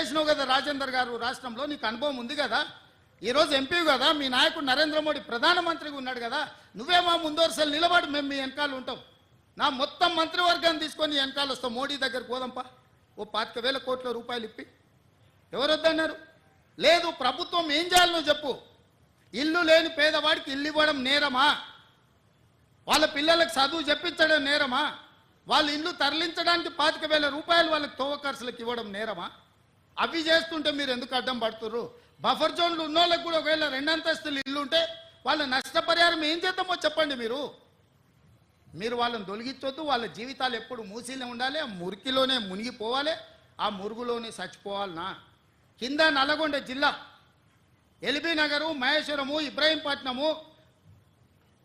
చేసినావు కదా రాజేందర్ గారు రాష్ట్రంలో నీకు అనుభవం ఉంది కదా? ఈరోజు ఎంపీ కదా మీ నాయకుడు నరేంద్ర మోడీ ప్రధానమంత్రిగా ఉన్నాడు కదా నువ్వే మా ముందోరుసలు నిలబడి మేము మీ వెనకాల ఉంటాం. నా మొత్తం మంత్రివర్గాన్ని తీసుకొని వెనకాల వస్తాం. మోడీ దగ్గరకు పోదాంపా. ఓ పాతిక వేల కోట్ల రూపాయలు ఇప్పి. ఎవరు వద్దన్నారు లేదు ప్రభుత్వం ఏం చేయాలనో చెప్పు. ఇల్లు లేని పేదవాడికి ఇల్లు ఇవ్వడం నేరమా? వాళ్ళ పిల్లలకు చదువు చెప్పించడం నేరమా? వాళ్ళ ఇల్లు తరలించడానికి పాతిక వేల రూపాయలు వాళ్ళకి తోవ ఖర్చులకు ఇవ్వడం నేరమా? అవి చేస్తుంటే మీరు ఎందుకు అడ్డం పడుతుర్రు? బఫర్ జోన్లు ఉన్న వాళ్ళకి కూడా ఒకవేళ రెండంతస్తులు ఇల్లు ఉంటే వాళ్ళ నష్టపరిహారం ఏం చేద్దామో చెప్పండి మీరు. మీరు వాళ్ళని తొలగించొద్దు వాళ్ళ జీవితాలు ఎప్పుడు మూసిలో ఉండాలి ఆ మురికిలోనే మునిగిపోవాలి ఆ మురుగులోనే చచ్చిపోవాలనా కింద నల్లగొండ జిల్లా ఎల్బీ నగరు మహేశ్వరము ఇబ్రాహీంపట్నము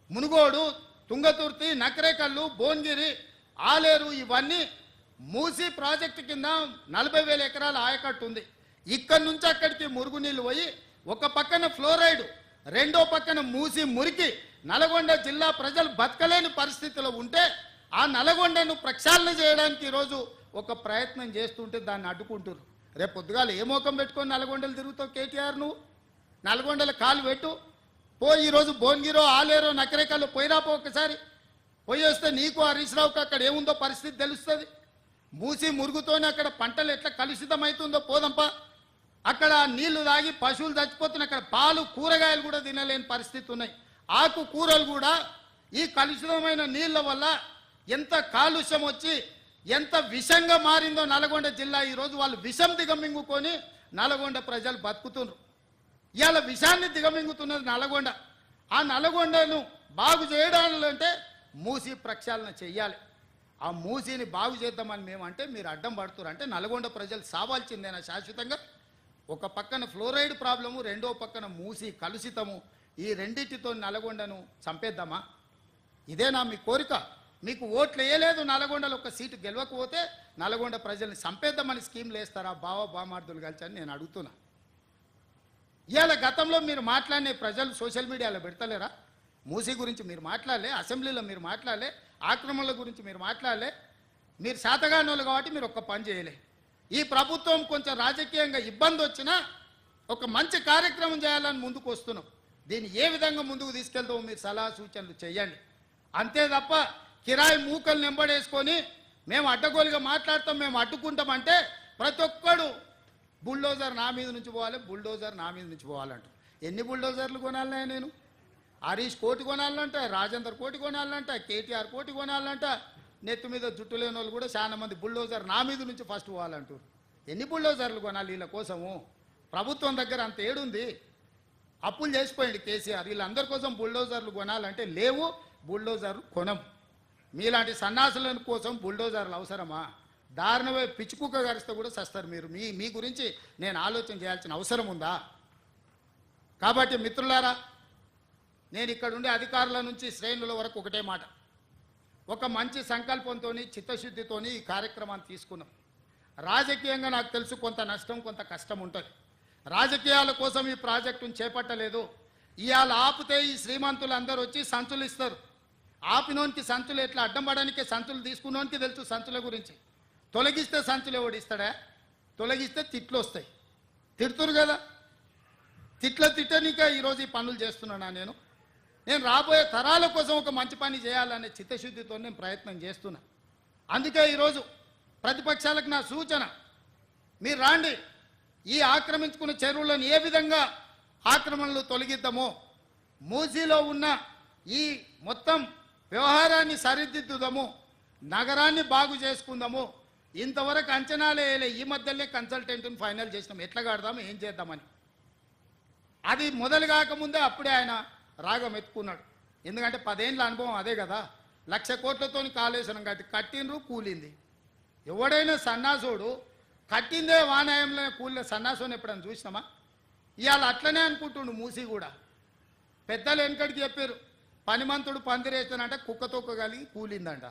మునుగోడు తుంగతుర్తి నకరేకల్లు భువనగిరి ఆలేరు ఇవన్నీ మూసి ప్రాజెక్టు కింద నలభై వేల ఎకరాల ఆయకట్టు ఉంది. ఇక్కడి నుంచి అక్కడికి మురుగునీళ్ళు పోయి ఒక పక్కన ఫ్లోరైడ్ రెండో పక్కన మూసి మురికి నల్గొండ జిల్లా ప్రజలు బతకలేని పరిస్థితిలో ఉంటే ఆ నల్గొండను ప్రక్షాళన చేయడానికి ఈరోజు ఒక ప్రయత్నం చేస్తుంటే దాన్ని అడ్డుకుంటున్నారు రేపు పొద్దుగాల ఏ మోకం పెట్టుకొని నల్గొండలు తిరుగుతావు కేటీఆర్ నువ్వు? నల్గొండల కాలు పెట్టు. పో ఈరోజు భువనగిరో ఆలేరో నకరేకల్లో పోయిరాపో ఒకసారి. పోయి వస్తే నీకు హరీష్ రావుకి అక్కడ ఏముందో పరిస్థితి తెలుస్తుంది. మూసి మురుగుతోనే అక్కడ పంటలు ఎట్లా కలుషితమవుతుందో పోదంపా. అక్కడ నీళ్ళు తాగి పశువులు చచ్చిపోతున్నాయి అక్కడ పాలు కూరగాయలు కూడా తినలేని పరిస్థితి ఉన్నాయి. ఆకు కూరలు కూడా ఈ కలుషితమైన నీళ్ళ వల్ల ఎంత కాలుష్యం వచ్చి ఎంత విషంగా మారిందో నల్గొండ జిల్లా ఈరోజు వాళ్ళు విషం దిగమింగుకొని నల్గొండ ప్రజలు బతుకుతున్నారు. ఇవాళ విషాన్ని దిగమింగుతున్నది నల్గొండ. ఆ నల్గొండను బాగు చేయడాలంటే మూసి ప్రక్షాళన చెయ్యాలి ఆ మూసిని బాగు చేద్దామని మేమంటే మీరు అడ్డం పడుతున్నారు. అంటే నల్గొండ ప్రజలు సావాల్సిందేనా శాశ్వతంగా? ఒక పక్కన ఫ్లోరైడ్ ప్రాబ్లము రెండో పక్కన మూసి కలుషితము. ఈ రెండింటితో నల్గొండను చంపేద్దామా? ఇదేనా మీ కోరిక? మీకు ఓట్లు వేయలేదు నల్గొండలో ఒక సీటు గెలవకపోతే నల్గొండ ప్రజల్ని చంపేద్దామని స్కీమ్లు వేస్తారా? బావ బామార్దులు కలిసి అని నేను అడుగుతున్నా. ఇవాళ గతంలో మీరు మాట్లాడిన ప్రజలు సోషల్ మీడియాలో పెడతలేరా? మూసీ గురించి మీరు మాట్లాడలే అసెంబ్లీలో మీరు మాట్లాడలే ఆక్రమణల గురించి మీరు మాట్లాడలే. మీరు శాతగానోళ్ళు కాబట్టి మీరు ఒక్క పని చేయలే. ఈ ప్రభుత్వం కొంచెం రాజకీయంగా ఇబ్బంది వచ్చినా ఒక మంచి కార్యక్రమం చేయాలని ముందుకు వస్తున్నాం. దీన్ని ఏ విధంగా ముందుకు తీసుకెళ్తామో మీరు సలహా సూచనలు చేయండి అంతే తప్ప కిరాయి మూకలు నింబడేసుకొని మేము అడ్డగోలుగా మాట్లాడతాం మేము అడ్డుకుంటామంటే ప్రతి ఒక్కడు బుల్డోజర్ నా మీద నుంచి పోవాలి బుల్డోజర్ నా మీద నుంచి పోవాలంట ఎన్ని బుల్డోజర్లు కొనాలనే నేను? హరీష్ కోటి కొనాలంట రాజేందర్ కోటి కొనాలంట కేటీఆర్ కోటి కొనాలంట. నెత్తి మీద జుట్టు లేని వాళ్ళు కూడా చాలా మంది బుల్డోజర్ నా మీద నుంచి ఫస్ట్ పోవాలంటారు. ఎన్ని బుల్డోజర్లు కొనాలి వీళ్ళ కోసము? ప్రభుత్వం దగ్గర అంత ఏడుంది. అప్పులు చేసిపోయింది కేసీఆర్. వీళ్ళందరి కోసం బుల్డోజర్లు కొనాలంటే లేవు బుల్డోజర్లు కొనం. మీలాంటి సన్నాసుల కోసం బుల్డోజర్లు అవసరమా? దారుణమే పిచ్చుకుక్క గరిస్తే కూడా చస్తారు మీరు. మీ మీ గురించి నేను ఆలోచన చేయాల్సిన అవసరం ఉందా? కాబట్టి మిత్రులారా నేను ఇక్కడ ఉండే అధికారుల నుంచి శ్రేణుల వరకు ఒకటే మాట. ఒక మంచి సంకల్పంతో చిత్తశుద్ధితోని ఈ కార్యక్రమాన్ని తీసుకున్నాం. రాజకీయంగా నాకు తెలుసు కొంత నష్టం కొంత కష్టం ఉంటుంది. రాజకీయాల కోసం ఈ ప్రాజెక్టును చేపట్టలేదు. ఇవాళ ఆపితే ఈ శ్రీమంతులు అందరూ వచ్చి సంచులు ఇస్తారు. ఆపినోనికి సంచులు ఎట్లా? అడ్డం పడడానికి సంచులు తీసుకున్నోనికి తెలుసు సంచుల గురించి. తొలగిస్తే సంచులు ఎవడు ఇస్తాడా? తొలగిస్తే తిట్లు వస్తాయి. తిడుతురు కదా? తిట్ల తిట్టనిక ఈరోజు ఈ పనులు చేస్తున్నానా నేను? నేను రాబోయే తరాల కోసం ఒక మంచి పని చేయాలనే చిత్తశుద్ధితో నేను ప్రయత్నం చేస్తున్నా. అందుకే ఈరోజు ప్రతిపక్షాలకు నా సూచన మీరు రాండి ఈ ఆక్రమించుకున్న చెరువులను ఏ విధంగా ఆక్రమణలు తొలగిద్దామో మూసీలో ఉన్న ఈ మొత్తం వ్యవహారాన్ని సరిదిద్దుదాము నగరాన్ని బాగు చేసుకుందాము ఇంతవరకు అంచనాలు వేయలే ఈ మధ్యలోనే కన్సల్టెంట్ని ఫైనల్ చేసినాం. ఎట్లా కడదాము ఏం చేద్దామని. అది మొదలు కాకముందే అప్పుడే ఆయన రాగం ఎత్తుకున్నాడు ఎందుకంటే పదేళ్ళ అనుభవం అదే కదా. లక్ష కోట్లతో కాళేశ్వరం కట్టి కట్టిండ్రు కూలింది. ఎవడైనా సన్నాసుడు కట్టిందే వానాయంలో కూలిన సన్నాసుని ఎప్పుడైనా చూసినామా? ఇవాళ అట్లనే అనుకుంటుండు మూసి కూడా. పెద్దలు వెనకడికి చెప్పారు పనిమంతుడు పందిరేస్తానంటే కుక్క తొక్క కలిగి కూలిందంట.